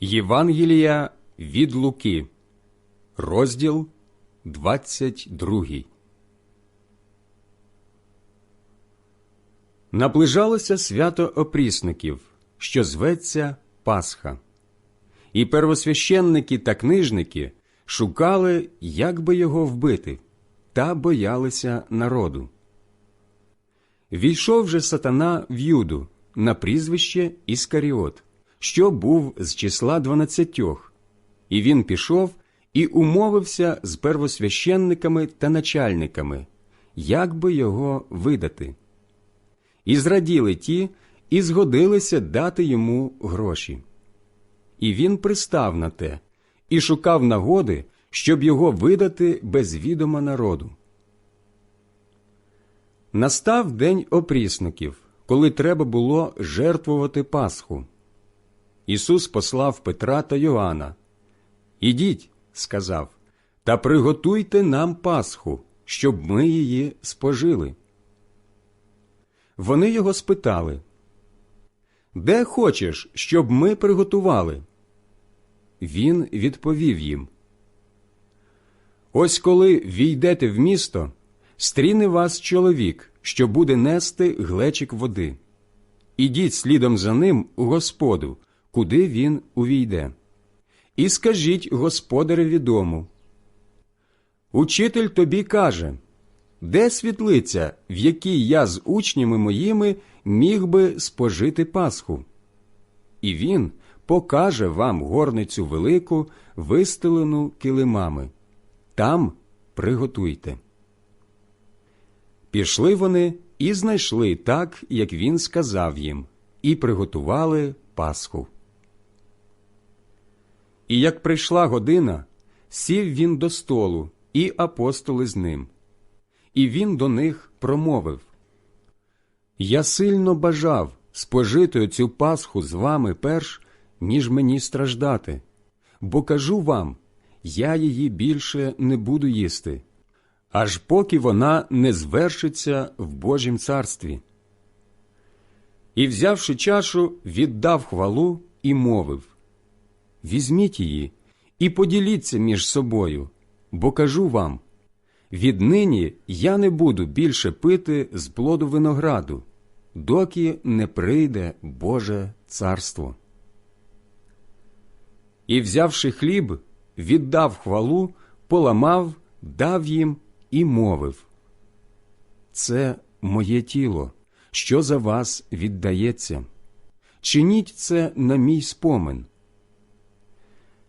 Євангелія від Луки, розділ 22. Наближалося свято опрісників, що зветься Пасха. І первосвященники та книжники шукали, як би його вбити, та боялися народу. Війшов же сатана в Юду на прізвище Іскаріот, що був з числа дванадцятьох, і він пішов і умовився з первосвященниками та начальниками, як би його видати. І зраділи ті, і згодилися дати йому гроші. І він пристав на те, і шукав нагоди, щоб його видати без відома народу. Настав день опрісників, коли треба було жертвувати Пасху. Ісус послав Петра та Йоанна. Ідіть, сказав, та приготуйте нам Пасху, щоб ми її спожили. Вони його спитали, Де хочеш, щоб ми приготували? Він відповів їм. Ось коли війдете в місто, стріне вас чоловік, що буде нести глечик води. Ідіть слідом за ним у господу, куди він увійде. І скажіть господареві дому. Учитель тобі каже, де світлиця, в якій я з учнями моїми міг би спожити Пасху? І він покаже вам горницю велику, вистелену килимами. Там приготуйте. Пішли вони і знайшли так, як він сказав їм, і приготували Пасху. І як прийшла година, сів він до столу, і апостоли з ним. І він до них промовив Я сильно бажав спожити оцю Пасху з вами перш, ніж мені страждати, бо кажу вам, я її більше не буду їсти, аж поки вона не звершиться в Божім царстві. І, взявши чашу, віддав хвалу і мовив Візьміть її і поділіться між собою, бо кажу вам віднині я не буду більше пити з плоду винограду, доки не прийде Боже царство. І, взявши хліб, віддав хвалу, поламав, дав їм і мовив Це моє тіло, що за вас віддається. Чиніть це на мій спомин.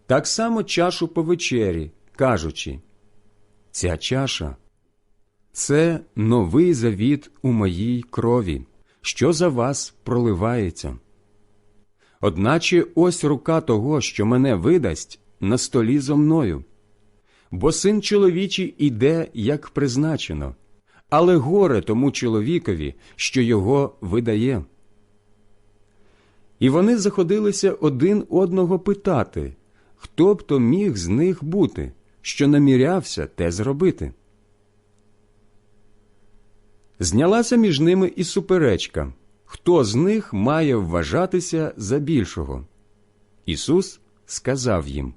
Так само чашу по вечері, кажучи Ця чаша це новий завіт у моїй крові, що за вас проливається. Одначе ось рука того, що мене видасть, на столі зо мною. Бо син чоловічий іде, як призначено, але горе тому чоловікові, що його видає. І вони заходилися один одного питати, хто б то міг з них бути, що намірявся те зробити. Знялася між ними і суперечка, хто з них має вважатися за більшого. Ісус сказав їм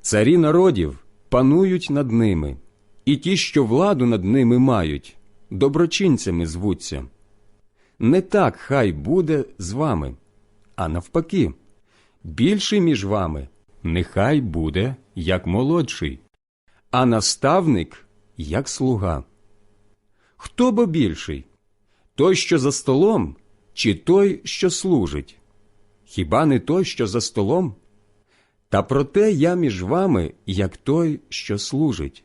Царі народів панують над ними, і ті, що владу над ними мають, доброчинцями звуться. Не так хай буде з вами, а навпаки, більший між вами нехай буде як молодший, а наставник як слуга. Хто бо більший? Той, що за столом, чи той, що служить? Хіба не той, що за столом? Та проте я між вами, як той, що служить.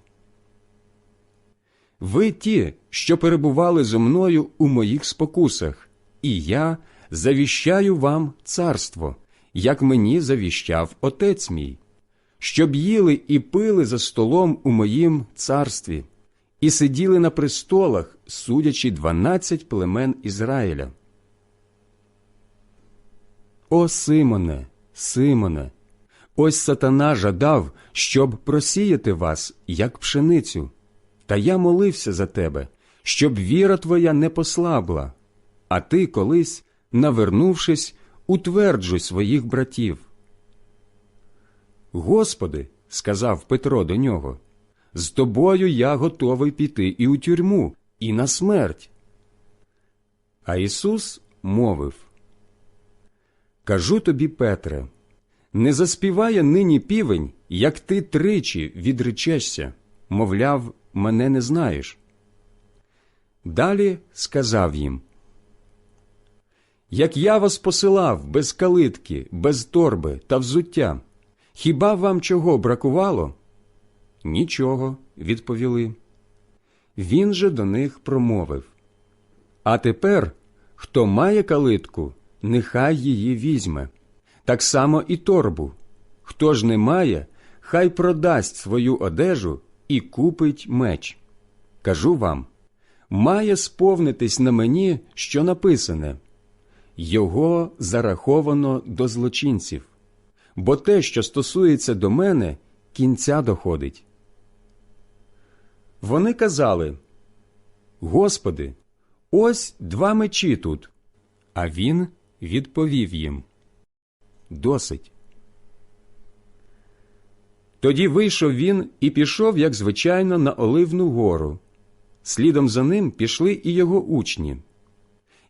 Ви ті, що перебували зо мною у моїх спокусах, і я завіщаю вам царство, як мені завіщав отець мій, щоб їли і пили за столом у моїм царстві, і сиділи на престолах, судячи дванадцять племен Ізраїля. О Симоне, Симоне, ось сатана жадав, щоб просіяти вас, як пшеницю. Та я молився за тебе, щоб віра твоя не послабла, а ти колись, навернувшись, утверджуй своїх братів. Господи, сказав Петро до нього, з тобою я готовий піти і у тюрму, і на смерть. А Ісус мовив Кажу тобі, Петре, не заспіває нині півень, як ти тричі відречешся, мовляв, мене не знаєш. Далі сказав їм Як я вас посилав без калитки, без торби та взуття, хіба вам чого бракувало? Нічого, відповіли. Він же до них промовив А тепер, хто має калитку, нехай її візьме, так само і торбу. Хто ж не має, хай продасть свою одежу і купить меч. Кажу вам має сповнитись на мені, що написане його зараховано до злочинців, бо те, що стосується до мене, кінця доходить. Вони казали Господи, ось два мечі тут. А він відповів їм Досить. Тоді вийшов він і пішов, як звичайно, на Оливну гору. Слідом за ним пішли і його учні.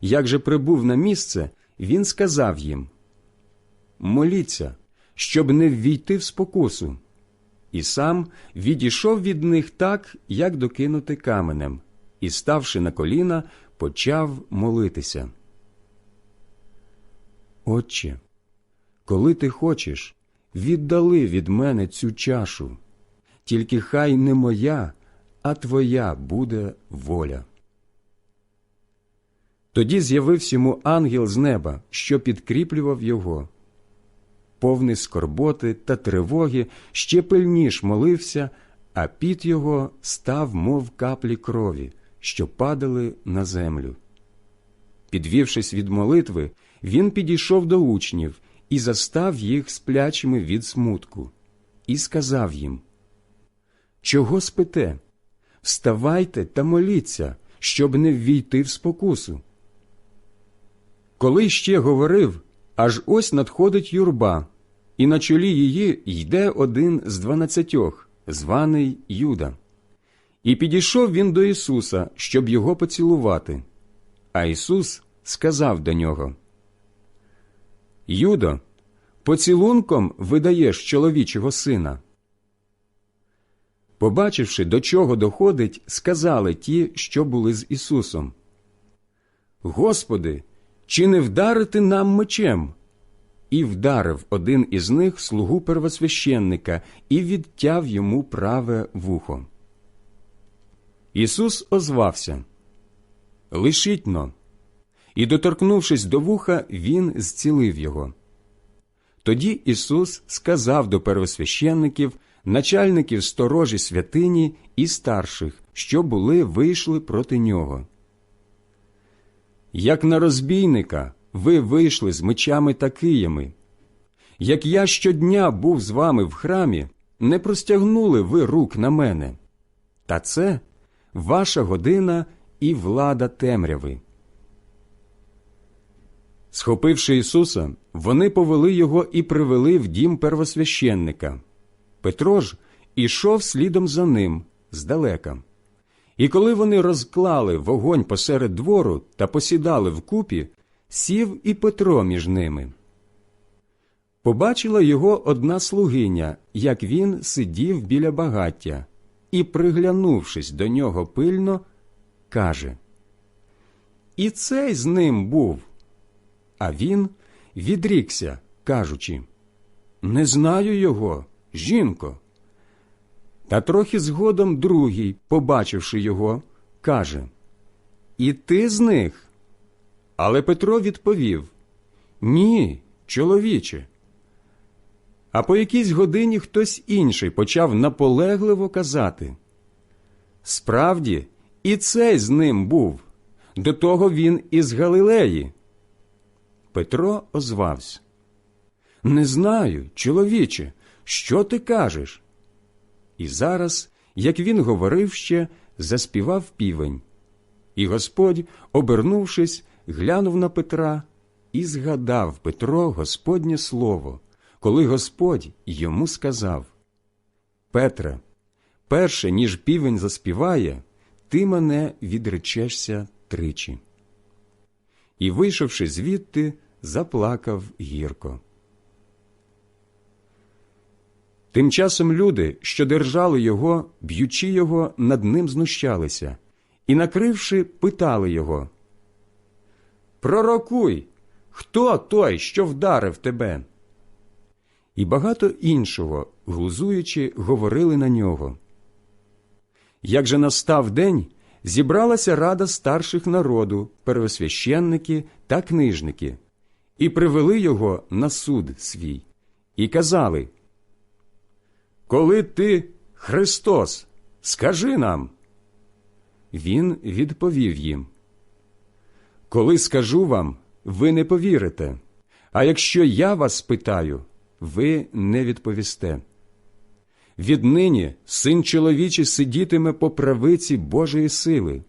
Як же прибув на місце, він сказав їм Моліться, щоб не ввійти в спокусу. І сам відійшов від них так, як докинути каменем, і, ставши на коліна, почав молитися. Отче, коли ти хочеш, віддали від мене цю чашу, тільки хай не моя, а твоя буде воля. Тоді з'явився йому ангел з неба, що підкріплював його. Повний скорботи та тривоги ще пильніш молився, а піт його став, мов каплі крові, що падали на землю. Підвівшись від молитви, він підійшов до учнів і застав їх сплячими від смутку, і сказав їм Чого спите? Вставайте та моліться, щоб не ввійти в спокусу. Коли ще говорив, аж ось надходить юрба, і на чолі її йде один з дванадцятьох, званий Юда. І підійшов він до Ісуса, щоб його поцілувати. А Ісус сказав до нього Юдо, поцілунком видаєш чоловічого сина. Побачивши, до чого доходить, сказали ті, що були з Ісусом. Господи, чи не вдарити нам мечем? І вдарив один із них слугу первосвященника і відтяв йому праве вухо. Ісус озвався Лишіть-но. І, доторкнувшись до вуха, він зцілив його. Тоді Ісус сказав до первосвященників, начальників сторожі святині і старших, що були вийшли проти нього. Як на розбійника ви вийшли з мечами та киями. Як я щодня був з вами в храмі, не простягнули ви рук на мене. Та це ваша година і влада темряви. Схопивши Ісуса, вони повели його і привели в дім первосвященника. Петро ж ішов слідом за ним здалека. І коли вони розклали вогонь посеред двору та посідали вкупі, сів і Петро між ними. Побачила його одна слугиня, як він сидів біля багаття, і, приглянувшись до нього пильно, каже І цей з ним був. А він відрікся, кажучи Не знаю його, жінко. Та трохи згодом другий, побачивши його, каже І ти з них? Але Петро відповів Ні, чоловіче. А по якійсь годині хтось інший почав наполегливо казати Справді, і цей з ним був, до того він із Галилеї. Петро озвався. Не знаю, чоловіче, що ти кажеш? І зараз, як він говорив ще, заспівав півень. І Господь, обернувшись, глянув на Петра і згадав Петро Господнє слово, коли Господь йому сказав Петре, перше, ніж півень заспіває, ти мене відречешся тричі. І, вийшовши звідти, заплакав гірко. Тим часом люди, що держали його, б'ючи його, над ним знущалися, і, накривши, питали його Пророкуй, хто той, що вдарив тебе? І багато іншого, глузуючи, говорили на нього. Як же настав день, зібралася рада старших народу, первосвященники та книжники, і привели його на суд свій, і казали Коли ти Христос, скажи нам. Він відповів їм Коли скажу вам, ви не повірите, а якщо я вас спитаю, ви не відповісте. Віднині син чоловічий сидітиме по правиці Божої сили.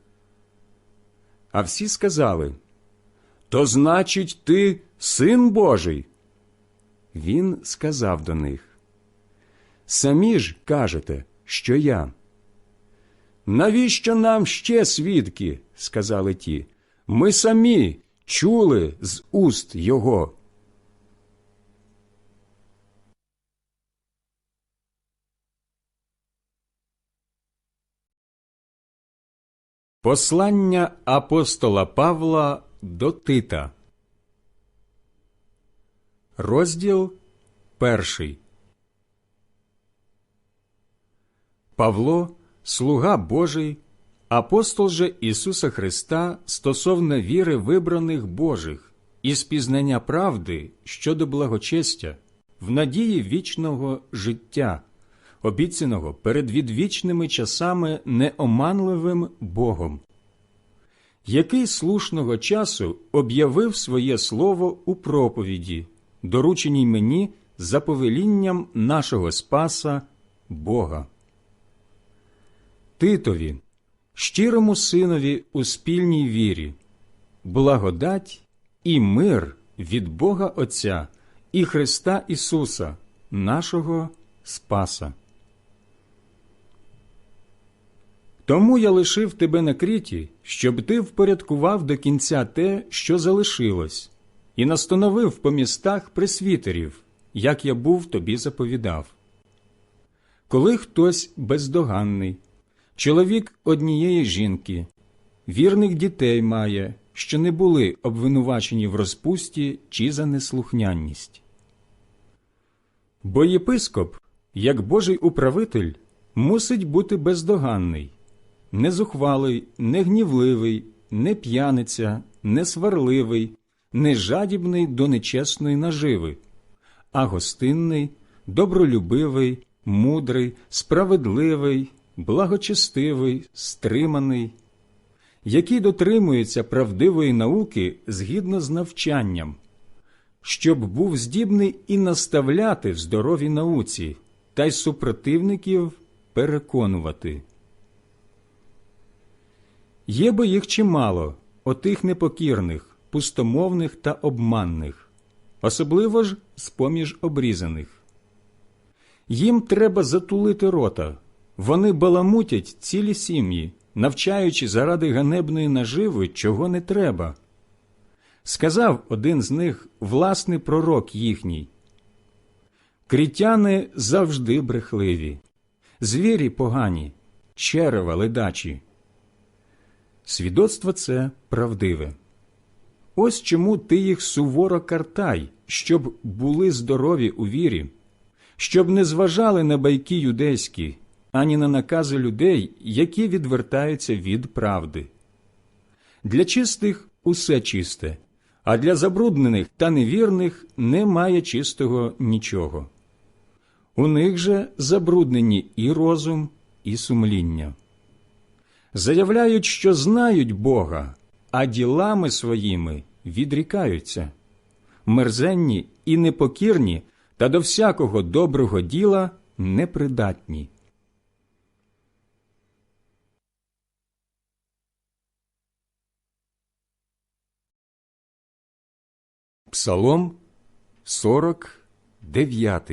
А всі сказали То значить, ти син Божий. Він сказав до них Самі ж кажете, що я. Навіщо нам ще свідки? сказали ті. Ми самі чули з уст його. Послання апостола Павла до Тита, розділ перший. Павло, слуга Божий, апостол же Ісуса Христа стосовно віри вибраних Божих і спізнання правди щодо благочестя, в надії вічного життя обіцяного перед відвічними часами неоманливим Богом, який слушного часу об'явив своє слово у проповіді, дорученій мені за повелінням нашого Спаса Бога. Титові, щирому синові у спільній вірі, благодать і мир від Бога Отця і Христа Ісуса, нашого Спаса. Тому я лишив тебе на кріті, щоб ти впорядкував до кінця те, що залишилось, і настановив по містах пресвітерів, як я був тобі заповідав. Коли хтось бездоганний, чоловік однієї жінки, вірних дітей має, що не були обвинувачені в розпусті чи за неслухняність. Бо єпископ, як Божий управитель, мусить бути бездоганний не зухвалий, не гнівливий, не п'яниця, не сварливий, не жадібний до нечесної наживи, а гостинний, добролюбивий, мудрий, справедливий, благочестивий, стриманий, який дотримується правдивої науки згідно з навчанням, щоб був здібний і наставляти в здоровій науці та й супротивників переконувати. Є бо їх чимало, отих непокірних, пустомовних та обманних, особливо ж з поміж обрізаних. Їм треба затулити рота, вони баламутять цілі сім'ї, навчаючи заради ганебної наживи, чого не треба. Сказав один з них власний пророк їхній. Крітяни завжди брехливі, звірі погані, черева ледачі. Свідоцтво це правдиве. Ось чому ти їх суворо картай, щоб були здорові у вірі, щоб не зважали на байки юдейські, ані на накази людей, які відвертаються від правди. Для чистих усе чисте, а для забруднених та невірних немає чистого нічого. У них же забруднені і розум, і сумління заявляють, що знають Бога, а ділами своїми відрікаються, мерзенні і непокірні та до всякого доброго діла непридатні. Псалом 49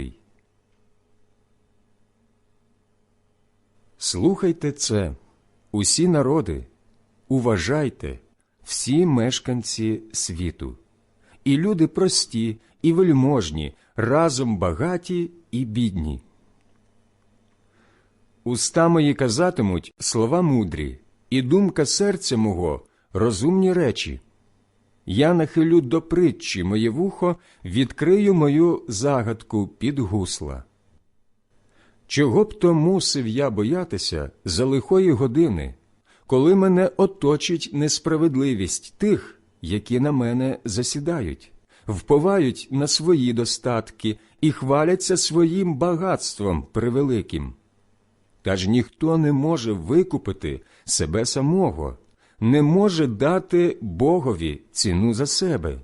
Слухайте це, усі народи, уважайте, всі мешканці світу, і люди прості, і вельможні, разом багаті і бідні. Уста мої казатимуть слова мудрі, і думка серця мого розумні речі. Я нахилю до притчі моє вухо, відкрию мою загадку під гусла. Чого б то мусив я боятися за лихої години, коли мене оточить несправедливість тих, які на мене засідають, вповають на свої достатки і хваляться своїм багатством превеликим? Та ж ніхто не може викупити себе самого, не може дати Богові ціну за себе.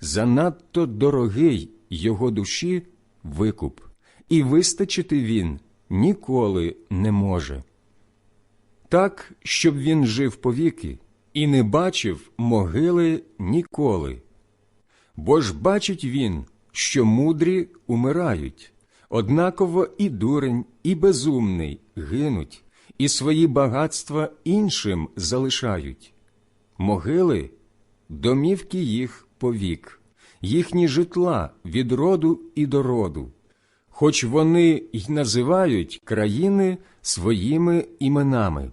Занадто дорогий його душі викуп, і вистачити він ніколи не може. Так, щоб він жив повіки і не бачив могили ніколи. Бо ж бачить він, що мудрі умирають, однаково і дурень, і безумний гинуть, і свої багатства іншим залишають. Могили домівки їх повік, їхні житла від роду і до роду, хоч вони й називають країни своїми іменами.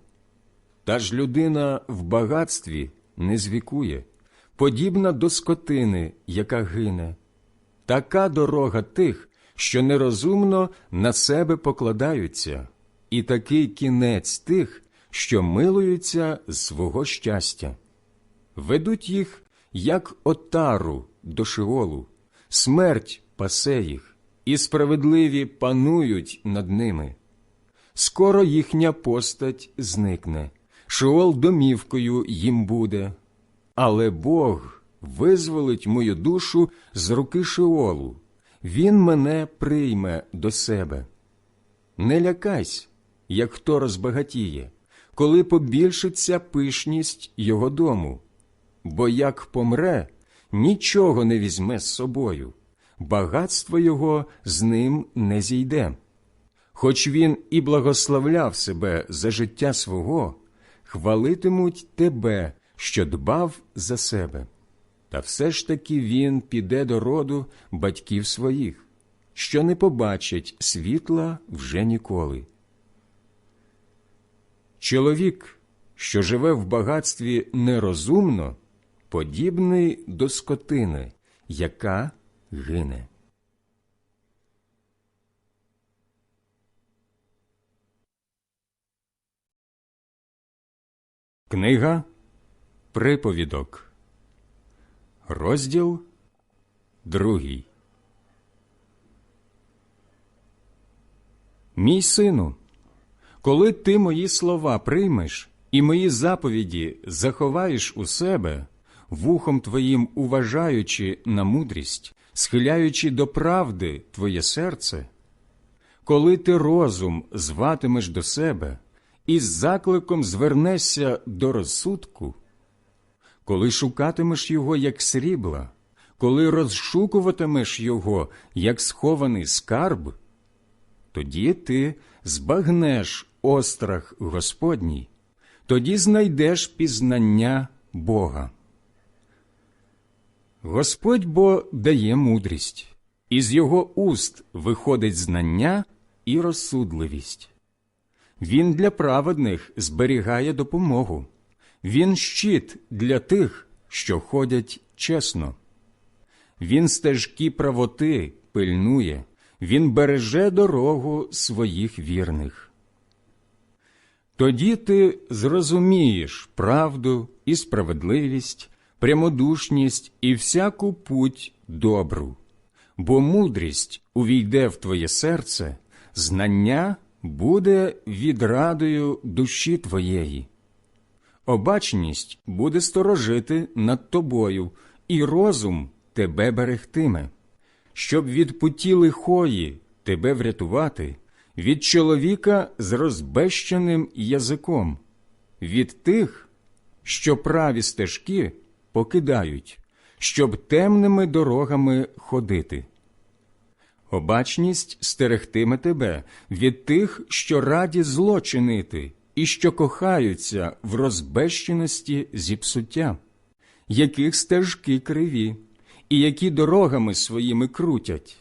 Та ж людина в багатстві не звікує, подібна до скотини, яка гине. Така дорога тих, що нерозумно на себе покладаються, і такий кінець тих, що милуються з свого щастя. Ведуть їх, як отару до шиолу, смерть пасе їх, і справедливі панують над ними. Скоро їхня постать зникне, шиол домівкою їм буде, але Бог визволить мою душу з руки шиолу, Він мене прийме до себе. Не лякайся, як хто розбагатіє, коли побільшиться пишність його дому, бо як помре, нічого не візьме з собою, багатство його з ним не зійде. Хоч він і благословляв себе за життя свого, хвалитимуть тебе, що дбав за себе. Та все ж таки він піде до роду батьків своїх, що не побачить світла вже ніколи. Чоловік, що живе в багатстві нерозумно, подібний до скотини, яка гине. Книга Приповідок, розділ другий. Мій сину, коли ти мої слова приймеш і мої заповіді заховаєш у себе, вухом твоїм уважаючи на мудрість, схиляючи до правди твоє серце, коли ти розум зватимеш до себе і з закликом звернешся до розсудку, коли шукатимеш його як срібла, коли розшукуватимеш його як схований скарб, тоді ти збагнеш острах Господній, тоді знайдеш пізнання Бога. Господь бо дає мудрість, із його уст виходить знання і розсудливість. Він для праведних зберігає допомогу, він щит для тих, що ходять чесно. Він стежки правоти пильнує, він береже дорогу своїх вірних. Тоді ти зрозумієш правду і справедливість, прямодушність і всяку путь добру, бо мудрість увійде в твоє серце, знання буде відрадою душі твоєї. Обачність буде сторожити над тобою, і розум тебе берегтиме, щоб від путі лихої тебе врятувати, від чоловіка з розбещеним язиком, від тих, що праві стежки покидають, щоб темними дорогами ходити. Обачність стерегтиме тебе від тих, що раді зло чинити, і що кохаються в розбещеності зіпсуття, яких стежки криві, і які дорогами своїми крутять.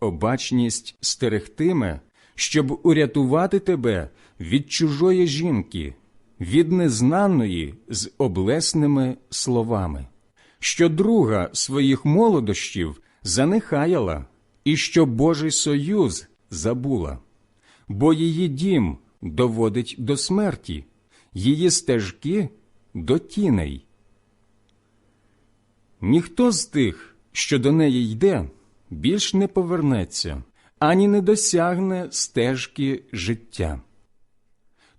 Обачність стерегтиме, щоб урятувати тебе від чужої жінки, від незнаної з облесними словами, що друга своїх молодощів занехаяла, і що Божий союз забула, бо її дім доводить до смерті, її стежки до тіней. Ніхто з тих, що до неї йде, більш не повернеться, ані не досягне стежки життя.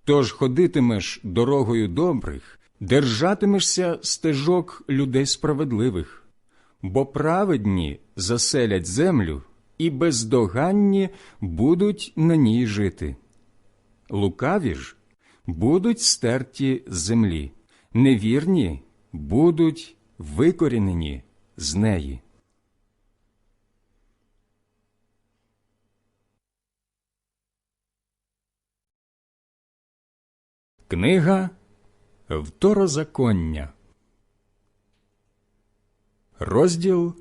Тож ходитимеш дорогою добрих, держатимешся стежок людей справедливих, бо праведні заселять землю і бездоганні будуть на ній жити. Лукаві ж будуть стерті з землі, невірні будуть викорінені з неї. Книга Второзаконня, розділ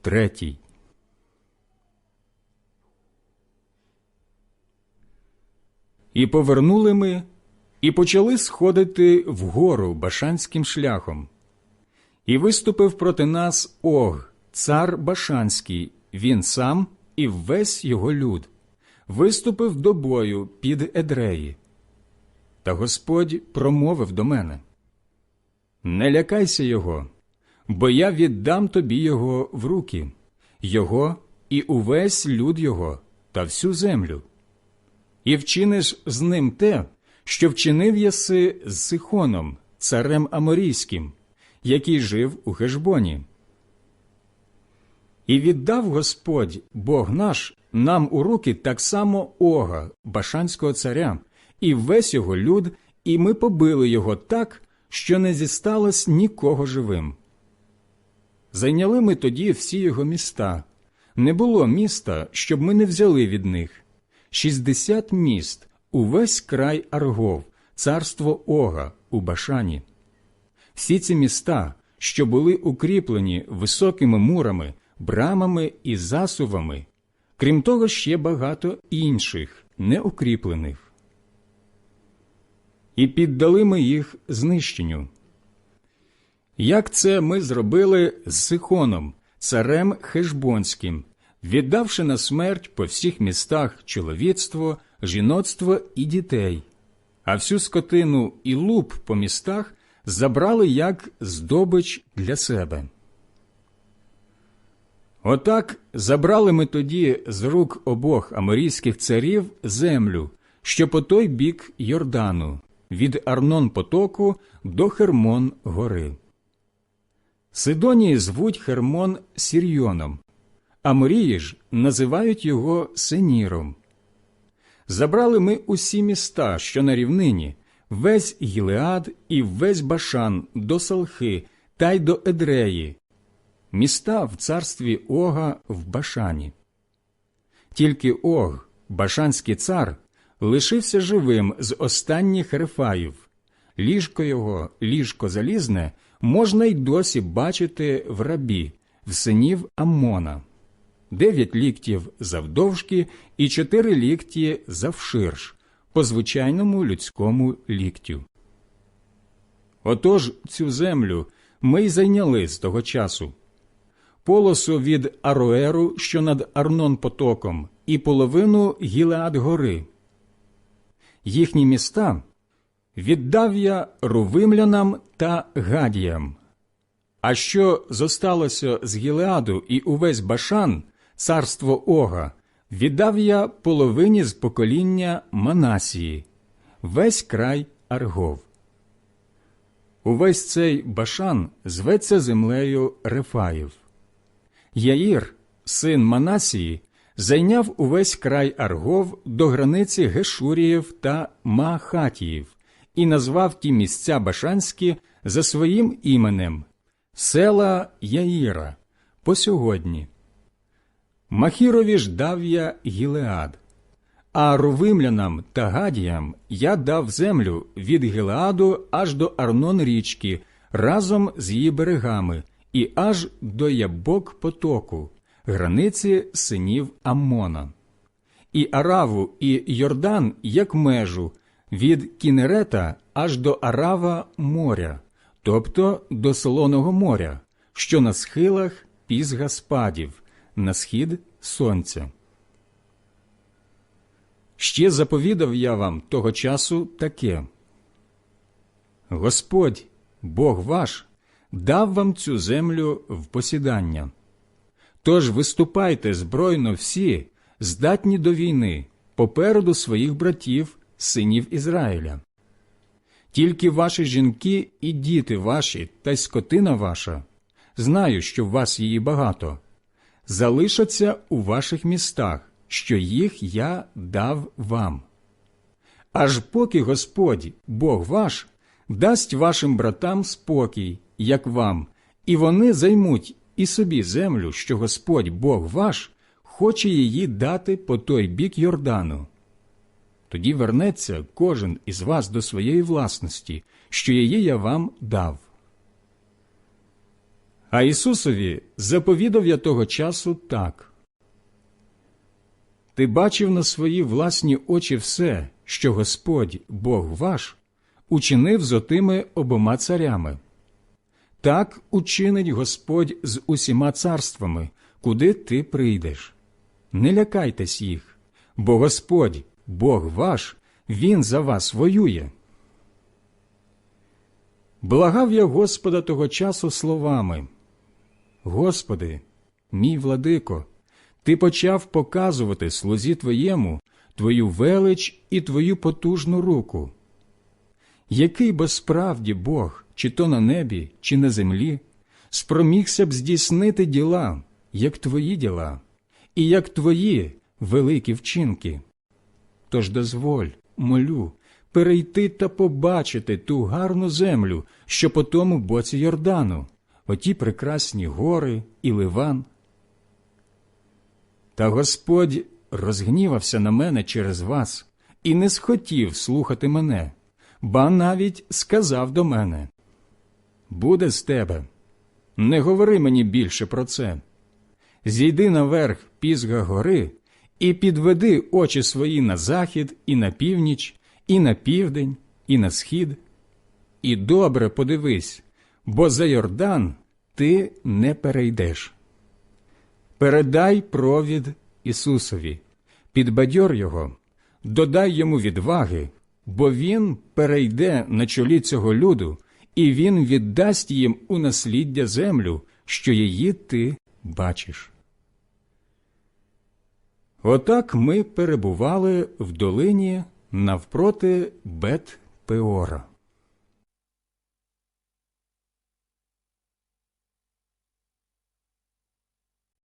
третій. І повернули ми, і почали сходити вгору башанським шляхом. І виступив проти нас Ог, цар Башанський, він сам і весь його люд, виступив до бою під Едреї. Та Господь промовив до мене Не лякайся його, бо я віддам тобі його в руки, його і увесь люд його та всю землю. І вчиниш з ним те, що вчинив єси з Сихоном, царем Аморійським, який жив у Хешбоні. І віддав Господь Бог наш нам у руки так само Ога, Башанського царя, і весь його люд, і ми побили його так, що не зісталось нікого живим. Зайняли ми тоді всі його міста. Не було міста, щоб ми не взяли від них. Шістдесят міст увесь край Аргов, царство Ога у Башані. Всі ці міста, що були укріплені високими мурами, брамами і засувами, крім того, ще багато інших, неукріплених. І піддали ми їх знищенню. Як це ми зробили з Сихоном, царем Хешбонським, віддавши на смерть по всіх містах чоловіцтво, жіноцтво і дітей, а всю скотину і луп по містах забрали як здобич для себе. Отак забрали ми тоді з рук обох аморійських царів землю, що по той бік Йордану, від Арнон потоку до Хермон гори. Сидонії звуть Хермон Сірйоном, а Морії ж називають його Сеніром. Забрали ми усі міста, що на рівнині, весь Гілеад і весь Башан до Салхи та й до Едреї, міста в царстві Ога в Башані. Тільки Ог, Башанський цар, лишився живим з останніх рефаїв. Ліжко його, ліжко залізне, можна й досі бачити в рабі, в синів Аммона. Дев'ять ліктів завдовжки і чотири лікті завширш, по звичайному людському ліктю. Отож цю землю ми й зайняли з того часу. Полосу від Ароеру, що над Арнон потоком, і половину Гілеад гори. Їхні міста віддав я рувимлянам та гадіям. А що зосталося з Гілеаду і увесь Башан, царство Ога, віддав я половині з покоління Манасії, весь край Аргов. Увесь цей Башан зветься землею Рефаїв. Яїр, син Манасії, зайняв увесь край Аргов до границі Гешуріїв та Маахатіїв і назвав ті місця Башанські за своїм іменем села Яїра по сьогодні. Махірові ж дав я Гілеад, а ровимлянам та гадіям я дав землю від Гілеаду аж до Арнон річки, разом з її берегами, і аж до Ябок потоку, границі синів Аммона. І Араву, і Йордан як межу, від Кінерета аж до Арава моря, тобто до Солоного моря, що на схилах пізга спадів, на схід сонця. Ще заповідав я вам того часу таке. Господь, Бог ваш, дав вам цю землю в посідання. Тож виступайте збройно всі, здатні до війни, попереду своїх братів, синів Ізраїля. Тільки ваші жінки і діти ваші та й скотина ваша, знаю, що в вас її багато, залишаться у ваших містах, що їх я дав вам. Аж поки Господь, Бог ваш, дасть вашим братам спокій, як вам, і вони займуть і собі землю, що Господь Бог ваш хоче її дати по той бік Йордану. Тоді вернеться кожен із вас до своєї власності, що її я вам дав. А Ісусові заповідав я того часу так. Ти бачив на свої власні очі все, що Господь, Бог ваш, учинив з отими обома царями. Так учинить Господь з усіма царствами, куди ти прийдеш. Не лякайтесь їх, бо Господь, Бог ваш, Він за вас воює. Благав я Господа того часу словами Господи, мій владико, ти почав показувати слузі Твоєму Твою велич і Твою потужну руку. Який бо справді Бог, чи то на небі, чи на землі, спромігся б здійснити діла, як Твої діла, і як Твої великі вчинки? Тож дозволь, молю, перейти та побачити ту гарну землю, що по тому боці Йордану, оті прекрасні гори і ливан. Та Господь розгнівався на мене через вас і не схотів слухати мене, ба навіть сказав до мене Буде з тебе, не говори мені більше про це. Зійди наверх пізга гори і підведи очі свої на захід і на північ, і на південь, і на схід. І добре подивись, бо за Йордан ти не перейдеш. Передай провід Ісусові, підбадьор Його, додай йому відваги, бо Він перейде на чолі цього люду, і Він віддасть їм у насліддя землю, що її ти бачиш. Отак ми перебували в долині навпроти Бет Пеора.